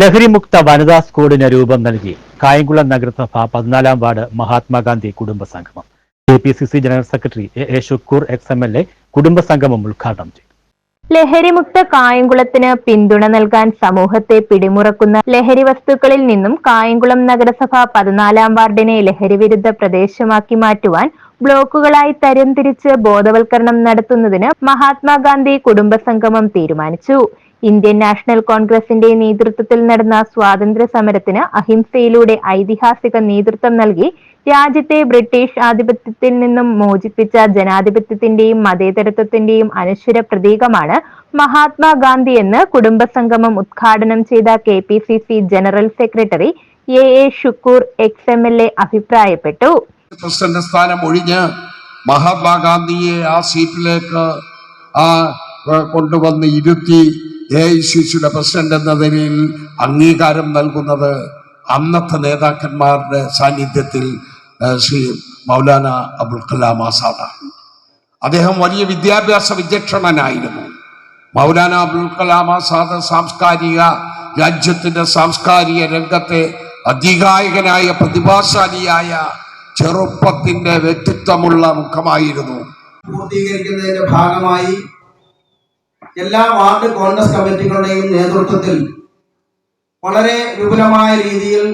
ലഹരിമുക്ത വനിതാ സ്കൂളിന് രൂപം നൽകി. കായംകുളം നഗരസഭ പതിനാലാം വാർഡ് മഹാത്മാഗാന്ധി കുടുംബ സംഗമം K P C C general secretary A A Shukkur ex M L A കുടുംബ സംഗമം ഉദ്ഘാടനം ചെയ്തു. ലഹരിമുക്ത കായംകുളത്തിന് പിന്തുണ നൽകാൻ സമൂഹത്തെ പിടിമുറക്കുന്ന ലഹരി വസ്തുക്കളിൽ നിന്നും കായംകുളം നഗരസഭ പതിനാലാം വാർഡിനെ ലഹരിവിരുദ്ധ പ്രദേശമാക്കി മാറ്റുവാൻ ബ്ലോക്കുകളായി തരംതിരിച്ച് ബോധവൽക്കരണം നടത്തുന്നതിന് മഹാത്മാഗാന്ധി കുടുംബസംഗമം തീരുമാനിച്ചു. ഇന്ത്യൻ നാഷണൽ കോൺഗ്രസിന്റെ നേതൃത്വത്തിൽ നടന്ന സ്വാതന്ത്ര്യ സമരത്തിന് അഹിംസയിലൂടെ ഐതിഹാസിക നേതൃത്വം നൽകി രാജ്യത്തെ ബ്രിട്ടീഷ് ആധിപത്യത്തിൽ നിന്നും മോചിപ്പിച്ച ജനാധിപത്യത്തിന്റെയും മതേതരത്വത്തിന്റെയും അനശ്വര പ്രതീകമാണ് മഹാത്മാഗാന്ധി എന്ന് കുടുംബസംഗമം ഉദ്ഘാടനം ചെയ്ത K P C C general secretary A A Shukkoor ex M L A അഭിപ്രായപ്പെട്ടു. പ്രസിഡന്റ് സ്ഥാനം ഒഴിഞ്ഞ് മഹാത്മാഗാന്ധിയെ ആ സീറ്റിലേക്ക് ആ കൊണ്ടുവന്ന് ഇരുത്തി എ ഐ സി സിയുടെ പ്രസിഡന്റ് എന്ന നിലയിൽ അംഗീകാരം നൽകുന്നത് അന്നത്തെ നേതാക്കന്മാരുടെ സാന്നിധ്യത്തിൽ ശ്രീ മൗലാന അബുൽ കലാം ആസാദാണ്. അദ്ദേഹം വലിയ വിദ്യാഭ്യാസ വിചക്ഷണനായിരുന്നു. മൗലാന അബുൽ കലാം ആസാദ് സാംസ്കാരിക രാജ്യത്തിന്റെ സാംസ്കാരിക രംഗത്തെ അധികായകനായ പ്രതിഭാശാലിയായ ചെറുപ്പത്തിന്റെ വ്യക്തിത്വമുള്ള മുഖമായിരുന്നു. പൂർത്തീകരിക്കുന്നതിന്റെ ഭാഗമായി എല്ലാ വാർഡ് കോൺഗ്രസ് കമ്മിറ്റികളുടെയും നേതൃത്വത്തിൽ വളരെ വിപുലമായ രീതിയിൽ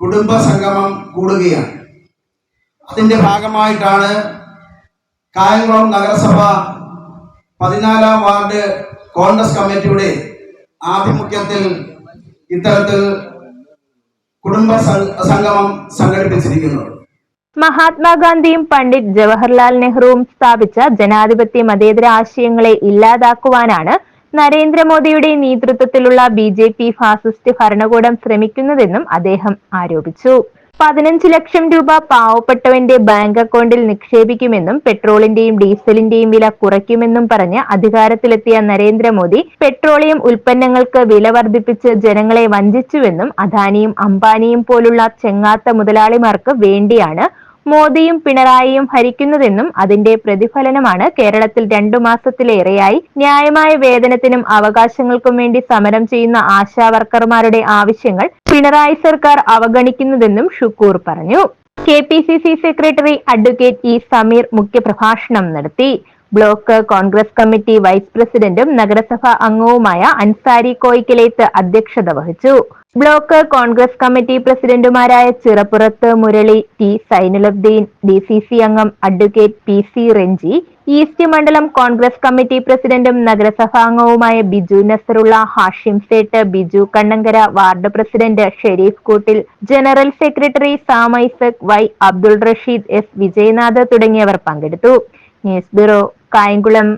കുടുംബ സംഗമം കൂടുകയാണ്. അതിന്റെ ഭാഗമായിട്ടാണ് കായംകുളം നഗരസഭ പതിനാലാം വാർഡ് കോൺഗ്രസ് കമ്മിറ്റിയുടെ ആഭിമുഖ്യത്തിൽ ഇത്തരത്തിൽ കുടുംബ സംഗമം സംഘടിപ്പിച്ചിരിക്കുന്നത്. മഹാത്മാഗാന്ധിയും പണ്ഡിറ്റ് ജവഹർലാൽ നെഹ്റുവും സ്ഥാപിച്ച ജനാധിപത്യ മതേതര ആശയങ്ങളെ ഇല്ലാതാക്കുവാനാണ് നരേന്ദ്രമോദിയുടെ നേതൃത്വത്തിലുള്ള ബി ജെ പി ഫാസിസ്റ്റ് ഭരണകൂടം ശ്രമിക്കുന്നതെന്നും അദ്ദേഹം ആരോപിച്ചു. പതിനഞ്ച് ലക്ഷം രൂപ പാവപ്പെട്ടവന്റെ ബാങ്ക് അക്കൗണ്ടിൽ നിക്ഷേപിക്കുമെന്നും പെട്രോളിന്റെയും ഡീസലിന്റെയും വില കുറയ്ക്കുമെന്നും പറഞ്ഞ് അധികാരത്തിലെത്തിയ നരേന്ദ്രമോദി പെട്രോളിയം ഉൽപ്പന്നങ്ങൾക്ക് വില വർദ്ധിപ്പിച്ച് ജനങ്ങളെ വഞ്ചിച്ചുവെന്നും അദാനിയും അംബാനിയും പോലുള്ള ചെങ്ങാത്ത മുതലാളിമാർക്ക് വേണ്ടിയാണ് മോദിയും പിണറായിയും ഭരിക്കുന്നതെന്നും അതിന്റെ പ്രതിഫലനമാണ് കേരളത്തിൽ രണ്ടു മാസത്തിലേറെയായി ന്യായമായ വേതനത്തിനും അവകാശങ്ങൾക്കും വേണ്ടി സമരം ചെയ്യുന്ന ആശാവർക്കർമാരുടെ ആവശ്യങ്ങൾ പിണറായി സർക്കാർ അവഗണിക്കുന്നതെന്നും ഷുക്കൂർ പറഞ്ഞു. K P C C secretary advocate E Sameer മുഖ്യപ്രഭാഷണം നടത്തി. ബ്ലോക്ക് കോൺഗ്രസ് കമ്മിറ്റി വൈസ് പ്രസിഡന്റും നഗരസഭാ അംഗവുമായ അൻസാരി കോയിക്കലേത്ത് അധ്യക്ഷത വഹിച്ചു. ബ്ലോക്ക് കോൺഗ്രസ് കമ്മിറ്റി പ്രസിഡന്റുമാരായ Chirappurath Murali T Sainulabdeen D C C അംഗം advocate P C Renji east മണ്ഡലം കോൺഗ്രസ് കമ്മിറ്റി പ്രസിഡന്റും നഗരസഭാംഗവുമായ Biju Nasarulla Hashim Sait Biju Kannankara ward president Sharif Koottil general secretary സാമൈസക് Y Abdul Rasheed S Vijayanath തുടങ്ങിയവർ പങ്കെടുത്തു. News bureau Kayamkulam.